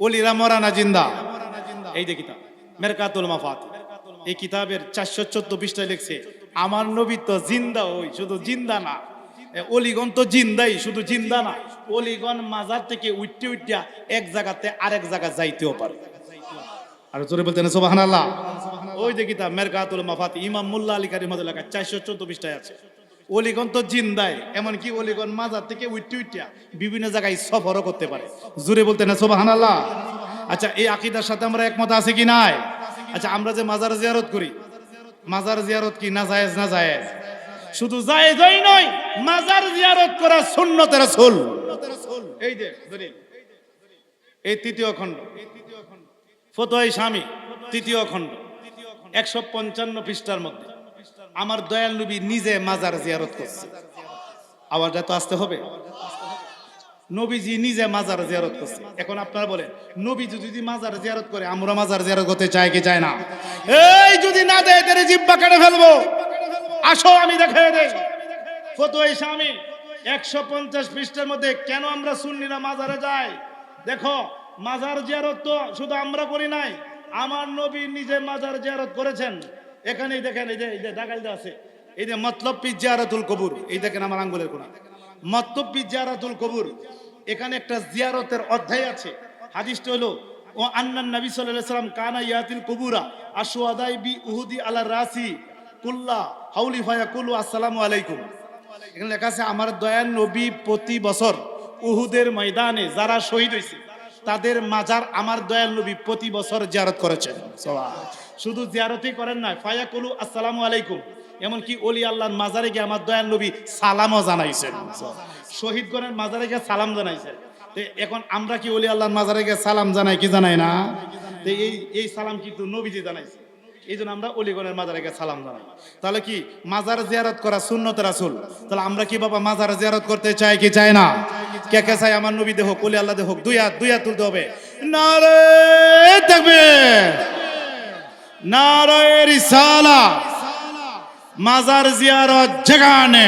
ওলিরা মরা না জিন্দা। এই যে কিতাব, মেরকাতুল মাফাত। এই কিতাবের চারশো চোদ্দ পৃষ্ঠায় লিখছে, আমার নবী তো জিন্দা ওই, শুধু জিন্দা না। এ অলিগণ তো জিন্দাই, শুধু জিন্দা না। অলিগণ মাজার থেকে উঠতে উঠিয়া এক জায়গাতে আরেক জায়গা যাইতেও পারে। আর জোরে বলতেন সোবাহান আল্লাহ ওই যে কিতাব, মেরকাতুল মাফাত, ইমাম মুল্লা আলী কারিম লেখা চারশো চোদ্দ পৃষ্ঠায় আছে। অলিগণ তো জিন্দাই, এমনকি অলিগণ মাজার থেকে উঠতে উইটিয়া বিভিন্ন জায়গায় সফরও করতে পারে। জোরে বলতেন সোবাহান আল্লাহ আচ্ছা এই আকিদার সাথে আমরা একমত আছে কি নাই? আচ্ছা আমরা যে মাজার জিয়ারত করি, মাজার জিয়ারত কি না জায়েজ না জায়েজ? শুধু জায়েজই নয়, মাজার জিয়ারত করা সুন্নতের রাসূল। এই যে দলিল এই তৃতীয় খণ্ড। ফতোয় স্বামী, তৃতীয় খণ্ড। একশো পঞ্চান্ন পৃষ্ঠার মধ্যে। আমার দয়াল নবী নিজে মাজার জিয়ারত করছে। আওয়াজটা তো আসতে হবে। নবীজি নিজে মাজার জিয়ারত করছে। এখন আপনারা বলেন, নবীজি যদি মাজার জিয়ারত করে, আমরা মাজার জিয়ারত করতে চাই কি চাই না? এই যদি না দেয়, তাহলে জিব্বা কেটে ফেলব। আসো, আমি দেখাই দেই। ফতোয় স্বামী, একশো পঞ্চাশ পৃষ্ঠার মধ্যে কেন আমরা সুন্নিরা মাজারে যাই? দেখো, মাজার জিয়ারত তো শুধু আমরা করি নাই, আমার নবী নিজে মাজার জিয়ারত করেছেন। এখানেই দেখেন, এই যে এই যে ডাকাল আছে, এই যে মতলব পি জিয়ারতুল কবুর, এই দেখেন আমার আঙ্গুলের কোনা। মতলব পি জিয়ারতুল কবুর, এখানে একটা জিয়ারতের অধ্যায় আছে। হাদিসটা হলো, ও আন্নান নবী সাল্লাল্লাহু সাল্লাম কানা ইয়াতিল কুবুরা আশুয়াদাই বি উহুদি আলা রাসি কুল্লা হাউলি ফায়া কুলু আসসালামু আলাইকুম। এখানে লেখা আছে, আমার দয়াল নবী প্রতি বছর উহুদের ময়দানে যারা শহীদ হয়েছে তাদের মাজার আমার দয়াল নবী প্রতি বছর জিয়ারত করেছেন শুধু জিয়ারতই করেন না ফায়া কুলু আসসালামু আলাইকুম। এমনকি অলি আল্লাহর মাজারে গিয়ে আমার দয়াল নবী সালামও জানাইছেন। শহীদগণের মাজারে গিয়ে সালাম জানাইছেন। এখন আমরা কি অলি আল্লাহর মাজারে গিয়ে সালাম জানাই কি জানাই না? এই এই সালাম কিন্তু নবীজি জানাইছে। এই জন্য আমরা অলিগণের মাজারে গিয়ে সালাম জানাই। তাহলে কি মাজার জিয়ারত করা শূন্যত রাসুল? তাহলে আমরা কি বাবা মাজার জিয়ারত করতে চাই কি চাই না? কে কে চাই? আমার নবী দেহ অলি আল্লাহ দেহ দুই হাত দুই হাত তুলতে হবে। নারে থাকবে নারায় মাজার জিয়ারত যেখানে।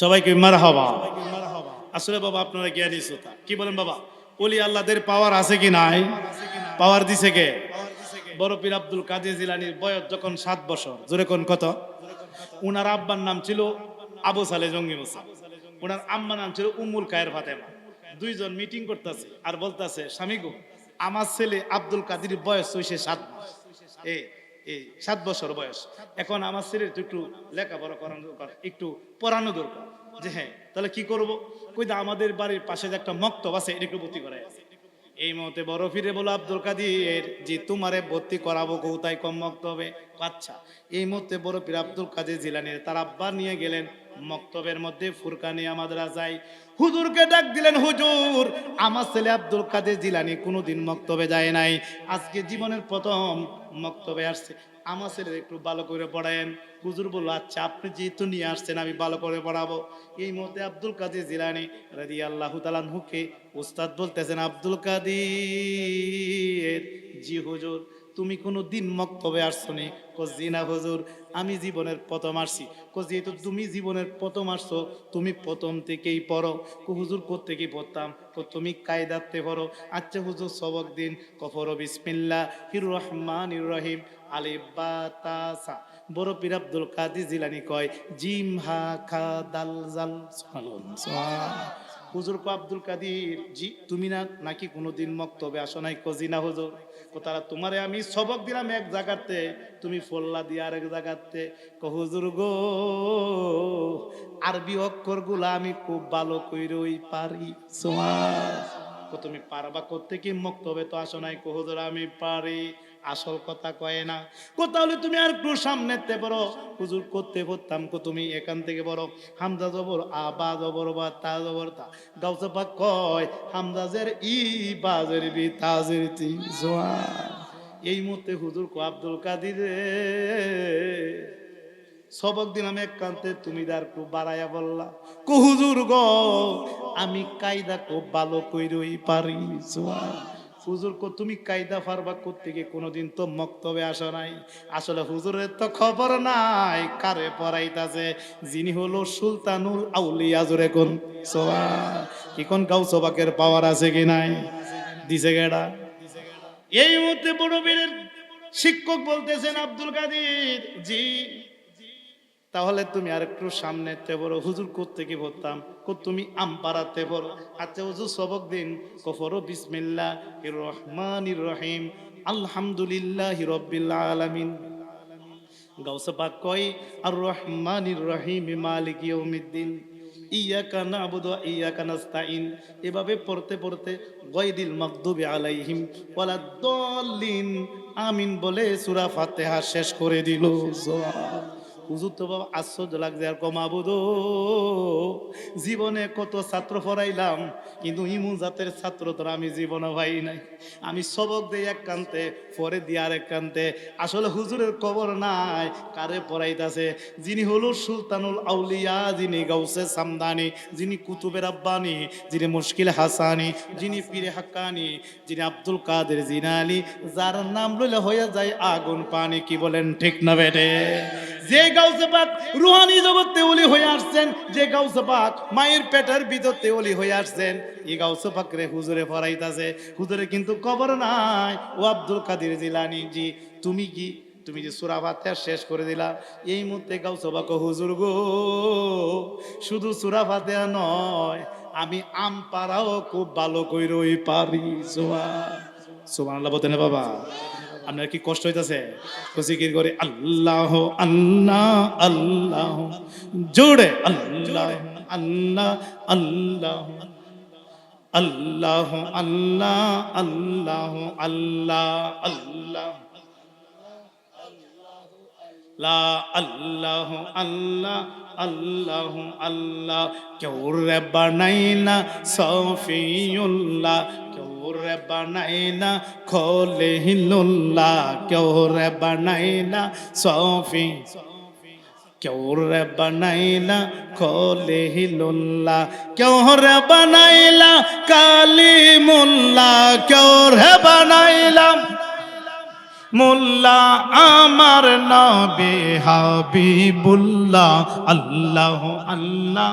সবাইকে মার হবা আসলে বাবা, আপনারা জ্ঞানী শ্রোতা। কি বলেন বাবা? অলি আল্লাহদের পাওয়ার আছে কি নাই? পাওয়ার দিছে কে? বড় পীর আব্দুল কাদের জিলানির বয়স যখন সাত বছর। জোরে কোন কত? উনার আব্বার নাম ছিল আবু সালে জঙ্গি মুসা উনার আম্মা নাম ছিল উমুল কায়ের ফাতেমা। দুইজন মিটিং করতেছে আর বলতেছে, স্বামী গো আমার ছেলে আব্দুল কাদির বয়স হয়েছে সাত মাস এই সাত বছর বয়স। এখন আমার ছেলের একটু লেখাপড়া করানো দরকার, একটু পড়ানো দরকার। যে হ্যাঁ তাহলে কি করব? কই আমাদের বাড়ির পাশে যে একটা মক্তব আছে এটা একটু ভর্তি করাই আছে। এই মতে বড় ফিরে বলো আব্দুল কাদির, যে তোমারে ভর্তি করাবো কোথায় কম মক্তবে। আচ্ছা এই মতে বড় ফির আব্দুল কাদের জিলানির তার আব্বা নিয়ে গেলেন মক্তবের মধ্যে ফুরকানি আমাদের যাই হুজুরকে ডাক দিলেন, হুজুর, আমার ছেলে আব্দুল কাদের জিলানি কোনোদিন মক্তবে যায় নাই। আজকে জীবনের প্রথম মক্তবে আসছে। আমার ছেলে একটু ভালো করে পড়ায়েন। হুজুর বলল আচ্ছা আপনি যেহেতু নিয়ে আসছেন, আমি ভালো করে পড়াবো। এই মতে আব্দুল কাদের জিলানি রাজি আল্লাহ তালানহুকে উস্তাদ বলতেছেন, আব্দুল কাদের, জি হুজুর তুমি কোনো দিন মক্তবে আসছো নি? জি না হুজুর, আমি জীবনের প্রথম আসছি। কো যেহেতু তুমি জীবনের প্রথম আসছো, তুমি প্রথম থেকেই পড়ো। কো, হুজুর থেকে পড়তাম? কো, তুমি কায়দাতে পড়ো। আচ্ছা হুজুর, সবক দিন। কফর বিসমিল্লাহ হির রহমান রহিম আলিবাতাসা বড় পীর আব্দুল কাদি জিলানি কয়, জিম হা খা দাল জাল। হুজুর কো আব্দুল কাদির, জি, তুমি না, নাকি কোনোদিন মক্তবে আসো নাই? কজি না হুজুর। কো তারা তোমারে আমি সবক দিলাম এক জায়গাতে তুমি ফল্লা দিয়ে আরেক জায়গাতে কো হুজুর গো, আরবি অক্ষরগুলা আমি খুব ভালো কইরই পারি। সুবহান তুমি পারবা করতে কি মক্তবে তো আসো নাই। কো হুজুর আমি পারি। আসল কথা কয় না। কো, তাহলে তুমি আর একটু সামনেতে বড়। হুজুর করতে পড়তাম কো, তুমি এখান থেকে বড়। হামজা জবর আ বা জবর বা তা জবর তা। গাউসা পাক কয়, হামজাজের ই, বাজের বি, তাজের তি এই মুহূর্তে হুজুর কো, আব্দুল কাদির সবক দিলাম এক কান্তে, তুমি দার একটু বাড়াইয়া বললা। কো, হুজুর গো, আমি কায়দা খুব ভালো কইরই পারি জোয়া হুজুর কো, তুমি কায়দা ফারবা করতে গিয়ে কোনোদিন তো মক্তবে আসো নাই। আসলে হুজুরের তো খবর নাই, কারে পড়াইতাছে যিনি হলো সুলতানুল আউলিয়া, জোরে কোন? সোয়া কি কোন গাউ সবাকের পাওয়ার আছে কি নাই? দিছে গেডা। এই মুহূর্তে বড় বীরের শিক্ষক বলতেছেন আব্দুল কাদের, জি তাহলে তুমি আর একটু সামনেতে বড় হুজুর কি বলতাম? কো তুমি আমপারাতে বড় আচ্ছা হুজুর, সবক দিন। কফরো, বিসমিল্লাহ রহমান রহিম। আলহামদুলিল্লাহ রব্বিল আলামিন। গাউসে পাক কয় আর রহমানির রহিম মালিক ইয়াউমিদ্দিন। ইয়াকা নাবুদু ইয়াকা নাস্তাইন এভাবে পড়তে পড়তে গায়দিল মাগদুবি আলাইহিম। ওয়ালা দল্লিন আমিন বলে সূরা ফাতিহা শেষ করে দিল। সুবহান হুজুর তো বাবা আশ্চর্য লাগছে আর কমাবুদ জীবনে কত ছাত্র পড়াইলাম, কিন্তু ইমুন জাতের ছাত্র তো আমি জীবনে ভাই নাই। আমি সবক দেই এক কান্তে, পরে দিয়ে আর এক কান্তে। আসলে হুজুরের কবর নাই, কারে পড়াইতাছে? যিনি হলো সুলতানুল আউলিয়া, যিনি গাউসে সামদানি, যিনি কুতুবের আব্বানি, যিনি মুশকিল হাসানি, যিনি পীরে হাক্কানি, যিনি আব্দুল কাদের জিনালি যার নাম লইলে হয়ে যায় আগুন পানি, কি বলেন ঠিক না বেটে যে গাউসে পাক রুহানি জগতে ওলি হয়ে আসছেন, যে গাউসে পাক মায়ের পেটের ভিতরতে ওলি হয়ে আসছেন, এই গাউসে পাক রে হুজুরে ফরাইতাছে। হুজুরে কিন্তু কবর নাই। ও আব্দুল কাদের জিলানি, জি, তুমি কি? তুমি যে সুরা ফাতিহা শেষ করে দিলা, এই মুহূর্তে গাউসে পাক হুজুর গো, শুধু সুরা ফাতিহা নয়, আমি আম পাড়াও খুব ভালো কইরই পারি সোয়া সুবহানাল্লাহ বলতে না বাবা। আপনার কি কষ্ট হইতাছে? জিকির করে আল্লাহ আল্লাহ আল্লাহ জোরে, আল্লাহ আল্লাহ আল্লাহ আল্লাহ আল্লাহ আল্লাহ আল্লাহ আল্লাহ লা আল্লাহ আল্লাহ আল্লাহ আল্লাহ, কেউ রে বানাইনা সফিউল্লাহ কেউ রে বানাইনা খলিলুল্লাহ, কেউ রে বানাইনা সফি। কেউ রে বানাইলা খলিলুল্লাহ, কেউ রে বানাইলা কালিমুল্লাহ, কেউ রে বানাইলাম মোল্লা আমার নবে হাবিবুল্লাহ, আল্লাহ আল্লাহ।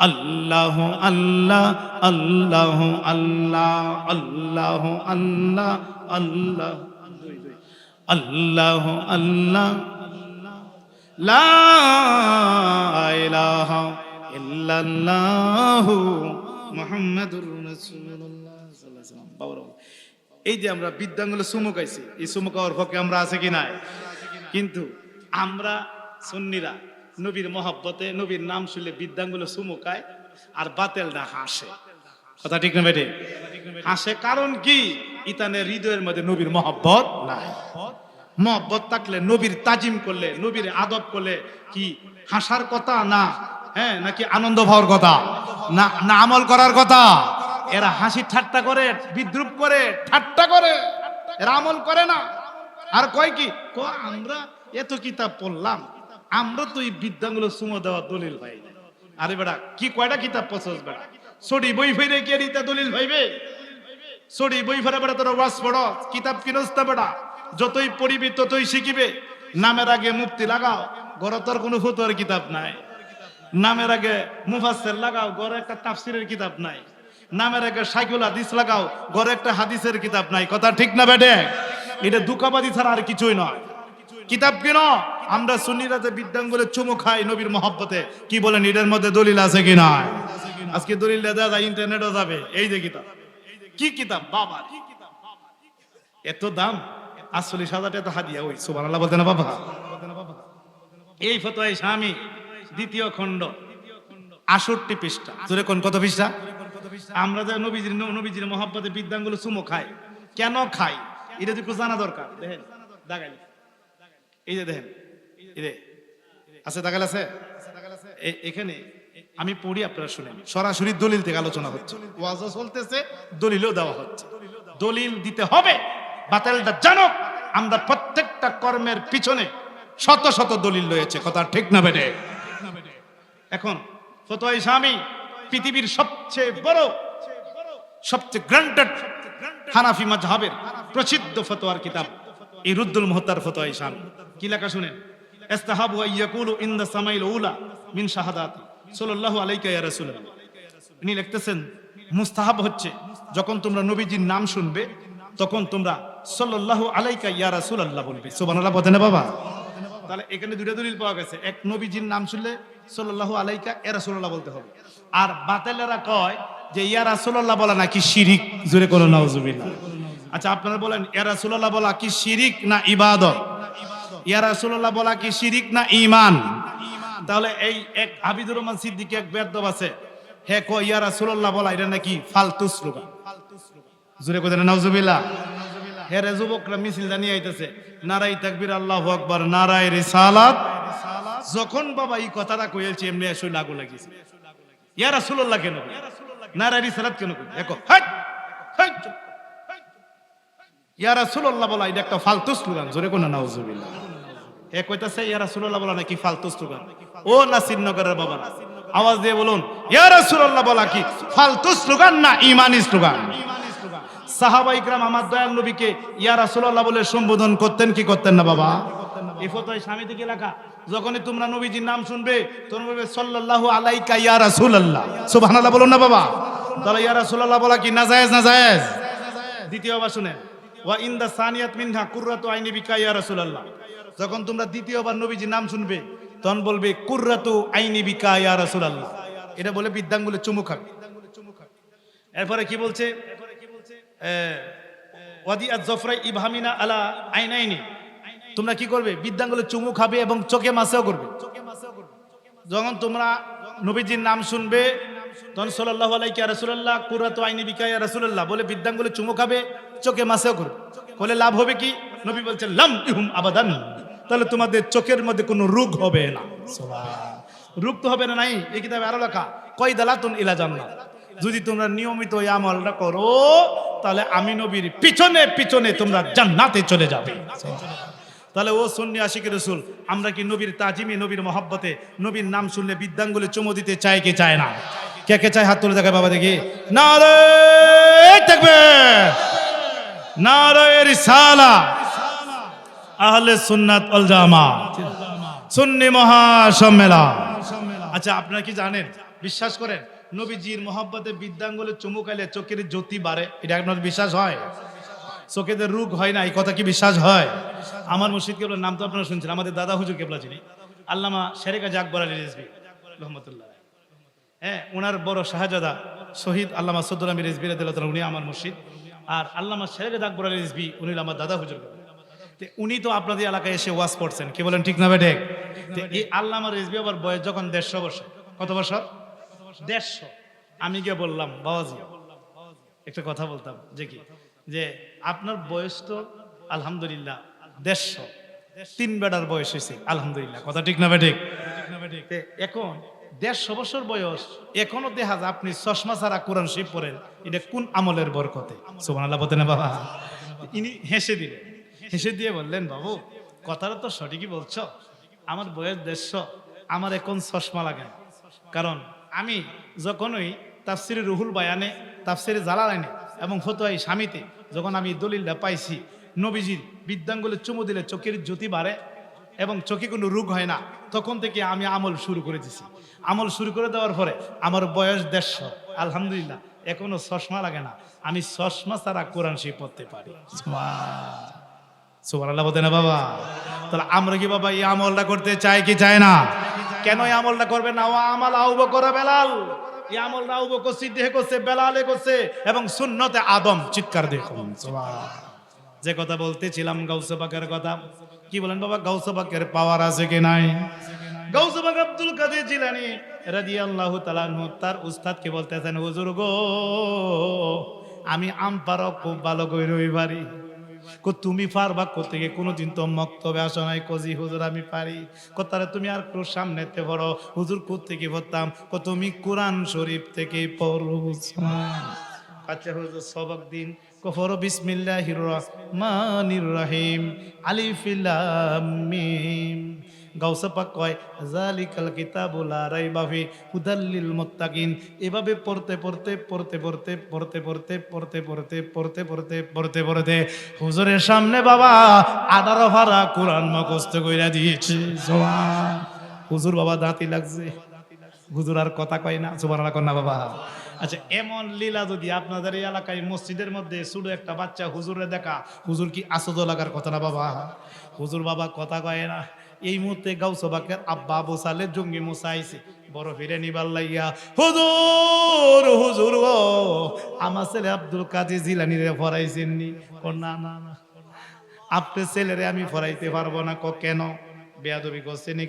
আল্লাহ আল্লাহ আল্লাহ আল্লাহ আল্লাহ আল্লাহ আল্লাহ। আল্লাহ আল্লাহ। লা ইলাহা ইল্লাল্লাহু মুহাম্মাদুর আলাইহি এই যে আমরা বিদ্যাঙ্গুলো চুমুকাইছি এই চুমুকাওয়ার পক্ষে আমরা আছে কি নাই? কিন্তু আমরা সুন্নিরা নবীর মহব্বতে, নবীর নাম শুনলে বিদ্যাঙ্গুলো চুমুকায় আর বাতেলটা হাসে। কথা ঠিক না হাসে কারণ কি? ইতানের হৃদয়ের মধ্যে নবীর মহব্বত নাই। মহব্বত থাকলে নবীর তাজিম করলে, নবীর আদব করলে কি হাসার কথা না? হ্যাঁ নাকি আনন্দ পাওয়ার কথা? না না আমল করার কথা? এরা হাসি ঠাট্টা করে, বিদ্রুপ করে, ঠাট্টা করে। এরা আমল করে না। আর কয় কি? ক আমরা এত কিতাব পড়লাম আমরা তো এই বিদ্যাগুলো সুমো দেওয়া দলিল ভাই আরে বেটা কি কয়টা কিতাব পছস বেটা সরি বই ফেরে কে রিতা দলিল ভাইবে সরি বই ফেরা বেড়া, তোরা ওয়াজ পড়। কিতাব কিনস তা বেটা যতই পড়িবি, ততই শিখিবে। নামের আগে মুক্তি লাগাও, ঘরে তোর কোনো ফতুয়ার কিতাব নাই। নামের আগে মুফাসসির লাগাও, ঘরে একটা তাফসিরের কিতাব নাই। নামের আগে সাইকুল হাদিস লাগাও, ঘরে একটা হাদিসের কিতাব নাই। কথা ঠিক না বেটে? এটা দুকাবাদি ছাড়া আর কিছুই নয়। কিতাব কেন? আমরা সুন্নিরাতে বিদ্যাঙ্গলে চুমু খাই নবীর মহব্বতে, কি বলেন এটার মধ্যে দলিল আছে কি না আজকে দলিল দেওয়া যায়, ইন্টারনেটও যাবে। এই যে কিতাব। কি কিতাব? বাবা। এত দাম? আটচল্লিশ হাজার টাকা হাদিয়া, ওই সুবান আল্লাহ বলতে না বাবা? এই ফতোয়াই স্বামী, দ্বিতীয় খণ্ড আষট্টি পৃষ্ঠা। জোরে কোন কত পৃষ্ঠা? আমরা যে নবীজির নবীজির মহাব্বতে বিদ্যাঙ্গুলো চুমো খাই, কেন খাই? এটা তো জানা দরকার। দেখেন দাগাইলে এই যে দেখেন এই যে আছে দাগাল আছে? এখানে আমি পড়ি আপনারা শুনেন। সরাসরি দলিল থেকে আলোচনা হচ্ছে। ওয়াজও চলতেছে দলিলও দেওয়া হচ্ছে। দলিল দিতে হবে বাতিলটা জানো আমরা প্রত্যেকটা কর্মের পিছনে শত শত দলিল রয়েছে কথা ঠিক না বেটে এখন ফতোয়াই স্বামী পৃথিবীর সবচেয়ে বড় সবচেয়ে গ্রান্টেড হানাফি মাজহাবের প্রসিদ্ধ ফতোয়ার কিতাব। এই রুদ্দুল মুহতার ফতোয়াই স্বামী কি লেখা শুনেন? ইস্তাহাবু আইয়াকুলু ইন দ্য সামাইল উলা মিন শাহাদাতি। সাল্লাল্লাহু আলাইকা ইয়া রাসূলুল্লাহ। ইনি লিখতেছেন, মুস্তাহাব হচ্ছে যখন তোমরা নবীজির নাম শুনবে, তখন তোমরা সাল্লাল্লাহু আলাইকা ইয়া রাসূলুল্লাহ বলবে। সুবহানাল্লাহ বলতে না বাবা? তাহলে এখানে দুটো দলিল পাওয়া গেছে। এক, নবীজির নাম শুনলে সাল্লাল্লাহু আলাইকা ইয়া রাসূলুল্লাহ বলতে হবে। আর বাতিলেরা কয় যে, ইয়া রাসূলুল্লাহ বলা নাকি শিরিক? জোরে কোনো নাউজুবিল্লাহ। আচ্ছা আপনারা বলেন, ইয়া রাসূলুল্লাহ বলা কি শিরিক না ইবাদত? ইয়া রাসূলুল্লাহ বলা কি শিরিক না ঈমান? তাহলে এই এক আবিদুর রহমান সিদ্দিকী এক বেদব আছে। হে কো ইয়া রাসূলুল্লাহ বলা, এটা নাকি ফালতু স্লোগান জোরে কোথায় নাউজুবিল্লাহ। হে রে যুবকরা, মিছিল জানিয়ে আইতেছে, নারাই তাকবীর, আল্লাহু আকবার, নারাই রিসালাত। যখন বাবা এই কথাটা কইলছি এমনি এসে লাগু লাগিছে। ইয়া রাসূলুল্লাহ কেন? নারাই রিসালাত কেন দেখো, হাট হাট ইয়া বলা, এটা একটা ফালতু স্লোগান, জোরে কোন হে কইতাছে বলা নাকি ফালতু স্লোগান? ও বাবা। আওয়াজ দিয়ে বলুন বলা কি ফালতু স্লোগান না স্লোগান? ইকরাম আমার দয়াল নবীকে বলে সম্বোধন করতেন, কি করতেন না বাবা? এই স্বামী থেকে লেখা, যখনই তোমরা নবীজির নাম শুনবে, তোমরা বলবে, সাল্লাল্লাহু আলাইকা ইয়া বলুন না বাবা। তাহলে ইয়া রাসূলুল্লাহ বলা কি না জায়েজ না জায়েজ? দ্বিতীয়বার শুনেন ওয়া ইনদা সানিয়াত মিনহা কুররাতু আইনি বিকা ইয়া রাসূলুল্লাহ। যখন তোমরা দ্বিতীয়বার নবীজির নাম শুনবে, তখন বলবে কুররাতু আইনি বিকা ইয়া রাসূলুল্লাহ। এটা বলে বিদ্যাঙ্গুলে চুমু খাবে এরপরে কি বলছে? ওয়াদি আজ জফরাই ইবহামিনা আলা আইনাইনি। তোমরা কি করবে? বিদ্যাঙ্গুলে চুমু খাবে এবং চোখে মাসেও করবে। যখন তোমরা নবীজির নাম শুনবে, তখন সাল্লাল্লাহু আলাইহি রাসূলুল্লাহ কুরাতু আইনি বিকায়া রাসূলুল্লাহ বলে বিদ্যাঙ্গুলে চুমু খাবে চোখে মাসেও করবে বলে, লাভ হবে কি? নবী বলছেন, লাম ইহুম আবাদান। তাহলে তোমাদের চোখের মধ্যে কোনো রোগ হবে না। রোগ তো হবে না নাই? এই কিতাবে আরও লেখা কয় দালাতুন ইলা জান্নাত। যদি তোমরা নিয়মিত এই আমলটা করো, তাহলে আমি নবীর পিছনে পিছনে তোমরা জান্নাতে চলে যাবে। তাহলে ও সন্নি আশিক রসুল, আমরা কি নবীর তাজিমে, নবীর মহব্বতে নবীর নাম শুনলে বিদ্যাঙ্গুলে চুমো দিতে চায় কে চায় না? কে কে চায় হাত তুলে দেখায় বাবা দেখি? না রে থাকবে না রে রিসালা। আহলে সুন্নাত অল জামা। সুন্নি মহাসম্মেলন। আচ্ছা আপনারা কি জানেন? বিশ্বাস করেন, নবীজির মহব্বতে বিদ্যাঙ্গুলে চুমু খাইলে চোখের জ্যোতি বাড়ে। এটা আপনার বিশ্বাস হয়? চোখেদের রোগ হয় না, এই কথা কি বিশ্বাস হয়? আমার মুর্শিদ কেবলার নাম তো আপনারা শুনছেন, আমাদের দাদা হুজুর কেবলা যিনি। আল্লামা শেরেকা জাকবর আলী রেজবি রহমতুল্লাহ হ্যাঁ ওনার বড় শাহজাদা শহীদ আল্লামা সদ্দুল আমির রেজবি উনি আমার মুর্শিদ। আর আল্লামা শেরেকা জাকবর আলী রেজবি, উনি আমার দাদা হুজুর। উনি তো আপনাদের এলাকায় এসে ওয়াজ করছেন কি বলেন ঠিক না বেঠে এই আল্লামা রেজবি আবার বয়স যখন দেড়শো বছর। কত বছর? দেড়শো। আমি গিয়ে বললাম, বাবাজি, একটা কথা বলতাম, যে কি? যে আপনার বয়স তো আলহামদুলিল্লাহ দেড়শো। তিন বেটার বয়স হয়েছে, আলহামদুলিল্লাহ। কথা ঠিক না বেঠিক এখন দেড়শো বছর বয়স, এখনও দেখা যায়। আপনি চশমা ছাড়া কোরআন শিব পড়েন, এটা কোন আমলের বরকতে? সুবান আল্লাহ বলতেন বাবা। ইনি হেসে দিলেন। হেসে দিয়ে বললেন, বাবু, কথাটা তো সঠিকই বলছ। আমার বয়স দেড়শো, আমার এখন চশমা লাগে কারণ আমি যখনই তাফসিরে রুহুল বায়ানে, তাফসিরে জালালাইনে এবং ফতোয়াই স্বামীতে, যখন আমি দলিলটা পাইছি, নবীজির বিদ্যাঙ্গুলে চুমু দিলে চোখের জ্যোতি বাড়ে এবং চোখে কোনো রোগ হয় না, তখন থেকে আমি আমল শুরু করে দিছি। আমল শুরু করে দেওয়ার পরে আমার বয়স দেড়শো, আলহামদুলিল্লাহ, এখনও চশমা লাগে না। আমি চশমা ছাড়া কোরআন শিব পড়তে পারি। সুবান আল্লাহ বলতে না বাবা? তাহলে আমরা কি বাবা এই আমলটা করতে চাই কি চায় না? কেন এই আমলটা করবে না? ও আমল আউব করে বেলাল। এই আমলটা আউব করছি, দেহে করছে, বেলালে করছে এবং সুন্নতে আদম চিৎকার দেখুন যে কথা বলতেছিলাম গাউসবাকের কথা, কি বলেন বাবা গাউসবাকের পাওয়ার আছে কি নাই? গাউসবাক আব্দুল কাদের জিলানি রাদিয়াল্লাহু তাআলা আনহু, তার উস্তাদকে বলতেছেন, হুজুর গো, আমি আম পারো খুব ভালো করে রই পারি কো তুমি পারবা কোথেকে কোনোদিন তো মক্তবে আসো নাই। কজি হুজুর, আমি পারি। কোথারে তুমি আর একটু সামনেতে পড়ো। হুজুর কোথেকে পড়তাম? কো তুমি কোরআন শরীফ থেকে পড়ো আচ্ছা হুজুর, সবক দিন কফর বিসমিল্লাহির রহমানির রহিম আলিফ লাম মিম গাউসা পাক কয় জালিকাল কিতাবুল লা রাইবা ফি হুদাল্লিল মুত্তাকিন এভাবে পড়তে পড়তে পড়তে পড়তে পড়তে পড়তে পড়তে পড়তে পড়তে পড়তে পড়তে পড়তে হুজুরের সামনে বাবা আঠারো ভাড়া কোরআন মুখস্থ কইরা দিয়েছে জওয়ান হুজুর বাবা দাঁতি লাগছে হুজুর আর কথা কয় না? সুবান না বাবা। আচ্ছা এমন লীলা যদি আপনাদের এই এলাকায় মসজিদের মধ্যে শুধু একটা বাচ্চা হুজুরে দেখা, হুজুর কি আসদ লাগার কথা না বাবা? হুজুর বাবা কথা কয় না। এই মুহূর্তে গাউসবাকের আব্বা আবু সালে জঙ্গি মুসা আইছে। বড় ফিরে নিবার লাইয়া, হুজুর হুজুর ও আমার ছেলে আব্দুল কাজী জিলানি রে ফরাইছেন নি। না না না, আপনার ছেলেরে আমি ফরাইতে পারব না, ক, কেন? বেয়াদবি করছে নি।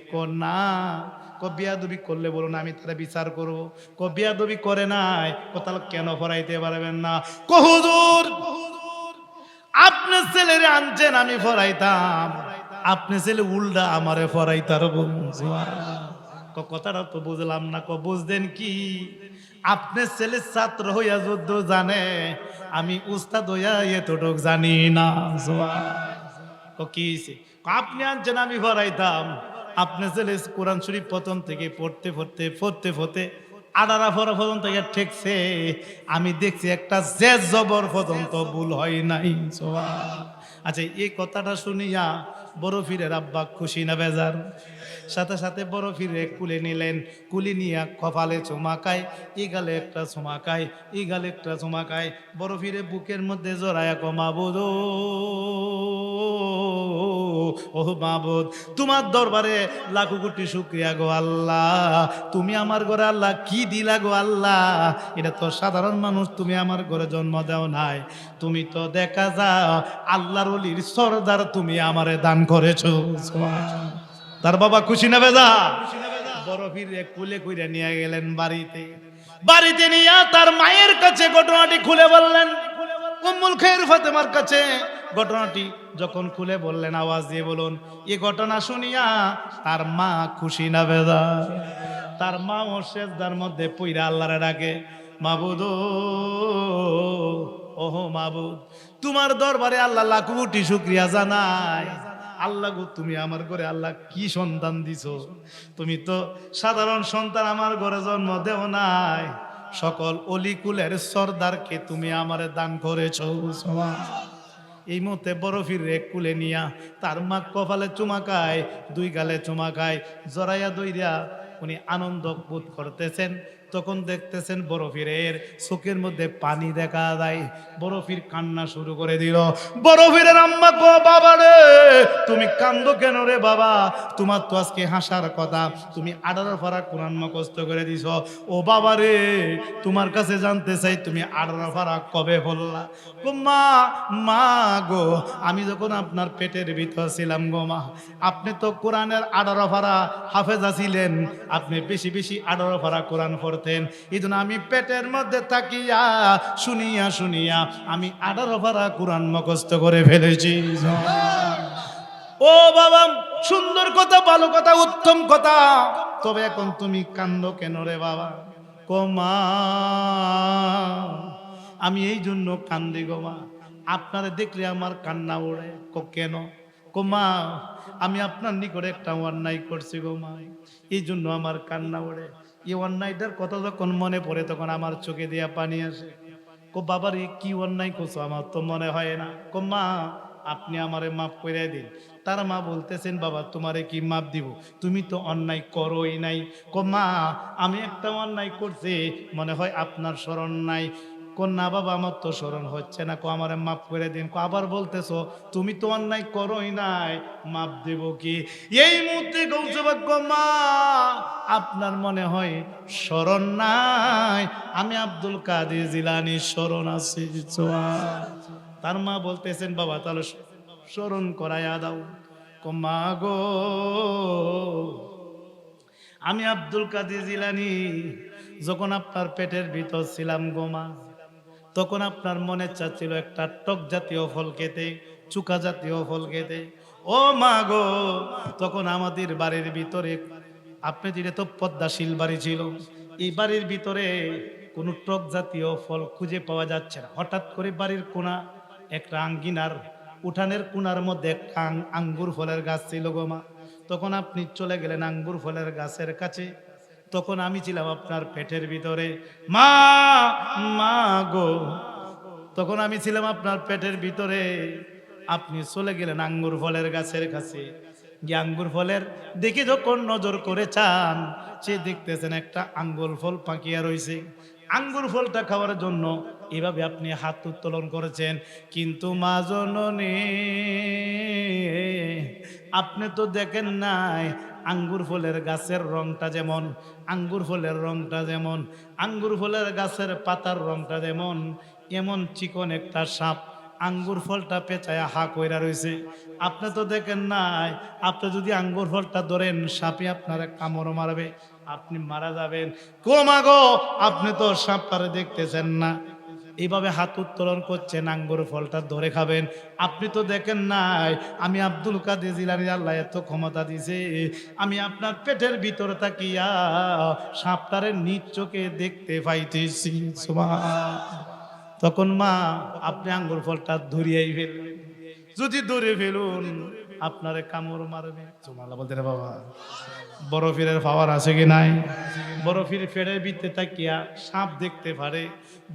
ক না ক বিয়াদবি করলে বলুন আমি তারা বিচার করব। ক বিয়াদবি করে নাই ক তাহলে কেন ফরাইতে পারবেন না? ক হুজুর, আপনার ছেলেরে আনছেন, আমি ফরাইতাম। আপনি ছেলে উল্টা আমারে ফরাইতার কথাটা তো বুঝলাম না, ক বুঝতেন কি? আপনার ছেলে ছাত্র হইয়া যুদ্ধ জানে, আমি উস্তাদ হইয়া এতটুক জানি না। ক? আপনি আনছেন, আমি ফরাইতাম। আপনার ছেলে কোরআন শরীফ প্রথম থেকে পড়তে পড়তে পড়তে পড়তে আডারা ফরা পর্যন্ত ঠেকছে। আমি দেখছি একটা জেজ জবর পর্যন্ত ভুল হয় নাই। আচ্ছা এই কথাটা শুনিয়া বড় ফিরের আব্বা খুশি না বেজার? সাথে সাথে বড় ফিরে কুলে নিলেন। কুলি নিয়ে কপালে চুমাকায় ই গালে একটা চুমাকায় ই গালে একটা চুমাকায় বড় ফিরে বুকের মধ্যে জড়ায়া কমাবুদ ও মাবুদ তোমার দরবারে লাখো কোটি শুক্রিয়া গো আল্লাহ। তুমি আমার ঘরে আল্লাহ কি দিলা গো আল্লাহ? এটা তো সাধারণ মানুষ, তুমি আমার ঘরে জন্ম দাও নাই। তুমি তো দেখা যাও, আল্লাহর অলির সর্দার তুমি আমারে দান করেছ। তার বাবা খুশি না বেজা? বড় ফিরে কুলে কুলে নিয়ে গেলেন বাড়িতে। বাড়িতে নিয়ে তার মায়ের কাছে ঘটনাটি খুলে বললেন। উম্মুল খের ফাতেমার কাছে ঘটনাটি যখন খুলে বললেন, আওয়াজ দিয়ে বলুন, এ ঘটনা শুনিয়া তার মা খুশি না বেদা? তার মা ও শেষদার মধ্যে পুইরা আল্লাহরে ডাকে, মাবুদ ওহো মাবুদ, তোমার দরবারে আল্লাহ লাখ কোটি শুক্রিয়া জানাই। আল্লাহ গো, তুমি আমার ঘরে আল্লাহ কি সন্তান দিছো? তুমি তো সাধারণ সন্তান, আমার ঘরে জন্ম দেও নাই। সকল অলিকুলের সর্দারকে তুমি আমার দান করেছ এই মুহূর্তে বরফির রেক কুলে নিয়া তার মা কপালে চুমাকায় দুই গালে চুমাকায় জরাইয়া দইরা উনি আনন্দ বোধ করতেছেন। তখন দেখতেছেন বরফিরের চোখের মধ্যে পানি দেখা যায়। বরফির কান্না শুরু করে দিল, বরফিরের আম্মা গো বাবা রে, তুমি কান্দো কেন রে বাবা? তোমার তো আজকে হাসার কথা, তুমি আঠারো ফারা কোরআন মুখস্থ করে দিছ। ও বাবা রে, তোমার কাছে জানতে চাই, তুমি আঠারো ফারা কবে বললা? মা মা গো, আমি যখন আপনার পেটের ভিতর ছিলাম গো মা, আপনি তো কোরআনের আঠারো ফারা হাফেজা ছিলেন, আপনি বেশি বেশি আঠারো ফারা কোরআন পড়তেন এই আমি পেটের মধ্যে থাকিয়া শুনিয়া শুনিয়া আমি আঠারো ফারা কোরআন মুখস্থ করে ফেলেছি। ও বাবা, সুন্দর কথা, ভালো কথা, উত্তম কথা। তবে এখন তুমি কান্দ কেন রে বাবা? কমা আমি এই জন্য কান্দি গো মা। আপনারা দেখলে আমার কান্না ওড়ে। কেন? কোমা আমি আপনার নিকটে একটা অন্যায় করছি গো মা। এই জন্য আমার কান্না ওড়ে। এই অন্যায়টার কথা যখন মনে পড়ে, তখন আমার চোখে দিয়া পানি আসে। কো বাবার এ কি অন্যায় করছ? আমার তো মনে হয় না। কো মা, আপনি আমারে মাফ করে দিন। তার মা বলতেছেন, বাবা, তোমারে কি মাপ দিব? তুমি তো অন্যায় করোই নাই। কো মা, আমি একটা অন্যায় করছি, মনে হয় আপনার স্মরণ নাই। কোন, না বাবা, আমার তো স্মরণ হচ্ছে না। কো, আমারে মাফ করে দিন। কো, আবার বলতেছো, তুমি তো অন্যায় করোই নাই মাপ দেব কি? এই মুহূর্তে গৌসভাগ্য মা, আপনার মনে হয় স্মরণ নাই। আমি আব্দুল কাদের জিলানি স্মরণ আছে। তার মা বলতেছেন, বাবা, তাহলে স্মরণ করাইয়া দাও। কমা গো, আমি আব্দুল কাদের জিলানি, যখন আপনার পেটের ভিতর ছিলাম গোমা তখন আপনার মনে চাচ্ছিল একটা টক জাতীয় ফল খেতে, চুকা জাতীয় ফল খেতে। ও মা গো, তখন আমাদের বাড়ির ভিতরে, আপনি যেটা তো পদ্মাশীল বাড়ি ছিল, এই বাড়ির ভিতরে কোনো টক জাতীয় ফল খুঁজে পাওয়া যাচ্ছে না। হঠাৎ করে বাড়ির কোনা, একটা আঙ্গিনার উঠানের কোনার মধ্যে একটা আঙ্গুর ফলের গাছ ছিল গো মা। তখন আপনি চলে গেলেন আঙ্গুর ফলের গাছের কাছে। তখন আমি ছিলাম আপনার পেটের ভিতরে। মা মা গো। তখন আমি ছিলাম আপনার পেটের ভিতরে। আপনি চলে গেলেন আঙ্গুর ফলের গাছের কাছে। গিয়ে আঙ্গুর ফলের দেখে যখন নজর করে চান, সে দেখতেছেন একটা আঙ্গুর ফল পাকিয়া রয়েছে আঙ্গুর ফলটা খাওয়ার জন্য এভাবে আপনি হাত উত্তোলন করেছেন। কিন্তু মা জননী আপনি তো দেখেন নাই, আঙ্গুর ফলের গাছের রংটা যেমন, আঙ্গুর ফলের রংটা যেমন, আঙ্গুর ফলের গাছের পাতার রংটা যেমন, এমন চিকন একটা সাপ আঙ্গুর ফলটা পেঁচায় হা কইরা রয়েছে আপনি তো দেখেন নাই, আপনি যদি আঙ্গুর ফলটা ধরেন সাপে আপনার কামড় মারবে, আপনি মারা যাবেন। কোমাগো আপনি তো সাপটারে দেখতেছেন না। এইভাবে হাত উত্তোলন করছেন, আঙ্গুর ফলটা ধরে খাবেন। আপনি তো দেখেন নাই, আমি আব্দুল কাদের জিলানি আল্লাহ এত ক্ষমতা দিছে। আমি আপনার পেটের ভিতর তাকিয়া সাপটারে নিজ চোখে দেখতে পাইতেছি। তখন মা, আপনি আঙ্গুর ফলটা ধরিয়াই ফেলবেন যদি ধরে ফেলুন আপনারে কামড় মারবে। বলতে রে বাবা। বরফিরের পাওয়ার আছে কি নাই? বরফির ফেডের ভিতরে তাকিয়া সাপ দেখতে পারে।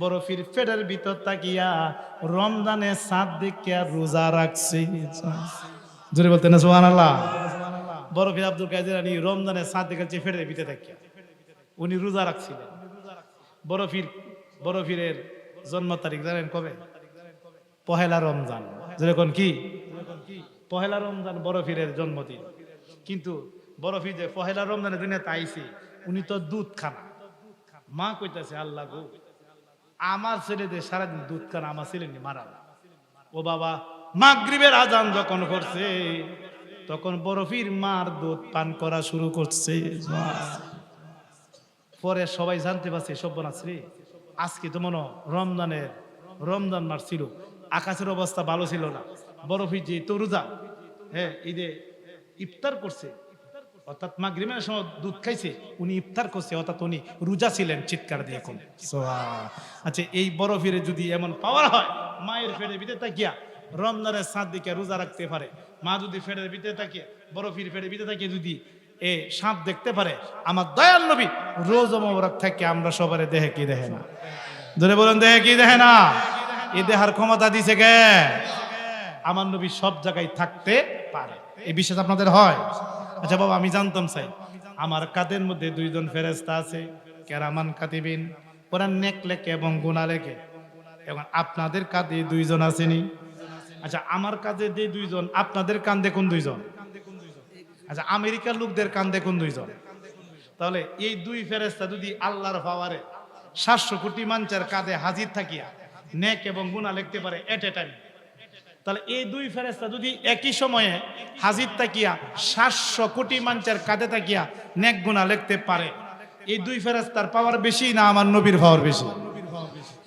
বরফির ফেডের ভিতর তাকিয়া রমজানে সাপ দেখিয়া রোজা রাখছে। জোরে বলতে না সোহান আল্লাহ বরফির আব্দুল কাদের আলী রমজানে সাপ দেখাচ্ছে ফেডের ভিতরে তাকিয়া। উনি রোজা রাখছিলেন। বরফির বরফিরের জন্ম তারিখ জানেন কবে? পহেলা রমজান। যেরকম কি? পহেলা রমজান বরফিরের জন্মদিন। কিন্তু বরফি যে পহেলা রমজানের দিনে তাইছে উনি তো দুধ খানা। মা কইতাছে, আল্লাহ গো, আমার ছেলেদের সারাদিন দুধ খানা, আমার ছেলে মারা ও বাবা, মাগরিবের আজান যখন করছে, তখন বরফির মার দুধ পান করা শুরু করছে। পরে সবাই জানতে পারছে সব্যনাথ রে, আজকে তো মনে রমজানের, রমজান মাস ছিল, আকাশের অবস্থা ভালো ছিল না। বরফি যে তো রোজা হ্যাঁ যে ইফতার করছে, অর্থাৎ মাগরিমের সময় দুধ খাইছে, উনি ইফতার করছে, অর্থাৎ উনি রোজা ছিলেন চিৎকার দিয়ে কোন আচ্ছা এই বরফিরে যদি এমন পাওয়ার হয়, মায়ের ফেরে ভিতরে তাকিয়া, রমজানের সাত দিকে রোজা রাখতে পারে। মা যদি ফেরের ভিতরে তাকিয়ে বরফির ফেরে ভিতরে তাকিয়ে যদি এ সাপ দেখতে পারে, আমার দয়াল নবী, রোজ মোবারক থাকে আমরা সবারে দেহে কি দেখে না? ধরে বলেন, দেহে কি দেখে না? এ দেহার ক্ষমতা দিছে কে? আমার নবী সব জায়গায় থাকতে পারে। এই বিশ্বাস আপনাদের হয়? আচ্ছা বাবা, আমি জানতাম চাই আমার কাদের মধ্যে দুইজন ফেরেস্তা আছে? কেরামান কাতিবিন। ওরা নেক লেখে এবং গুণা লেখে। এবং আপনাদের কাঁধে দুইজন আসেনি আচ্ছা আমার কাঁধে যে দুইজন, আপনাদের কোন দুইজন? আচ্ছা আমেরিকার লোকদের কোন দুইজন? তাহলে এই দুই ফেরেস্তা যদি আল্লাহর পাওয়ারে সাতশো কোটি মানুষের কাঁধে হাজির থাকিয়া নেক এবং গুণা লিখতে পারে এট এ টাইম তাহলে এই দুই ফেরেস্তা যদি একই সময়ে হাজির তাকিয়া সাতশো কোটি মানুষের কাঁধে তাকিয়া নেক গুণা লিখতে পারে, এই দুই ফেরেস্তার পাওয়ার বেশি না আমার নবীর পাওয়ার বেশি?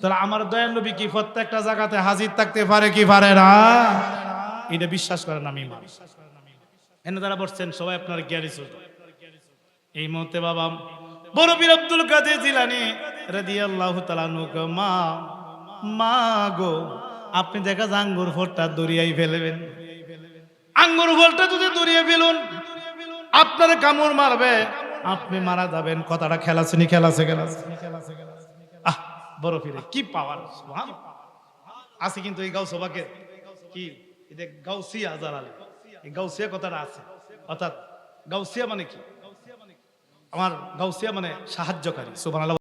তাহলে আমার দয়াল নবী কি প্রত্যেকটা জায়গাতে হাজির থাকতে পারে কি পারে না? এটা বিশ্বাস করেন আমি এনে তারা বসছেন, সবাই আপনার জ্ঞানী ছিল এই মুহূর্তে বাবা বড় বীর আব্দুল কাদের জিলানি রাদিয়াল্লাহু তাআলা নুক মা মা গো আপনি দেখা যায় আঙ্গুর ফলটা দরিয়াই ফেলবেন। আঙ্গুর ফলটা যদি দরিয়ে ফেলুন, আপনার কামড় মারবে, আপনি মারা যাবেন। কথাটা খেলাছেনি খেলাছে খেলাছে বড় ফিরে, কি পাওয়ার আছে কিন্তু এই গাউ সবাকে কি? এটা গাউসিয়া জালালে। এই গাউসিয়া কথাটা আছে। অর্থাৎ গাউসিয়া মানে কি? আমার গাউসিয়া মানে সাহায্যকারী, সুবহানাল্লাহ।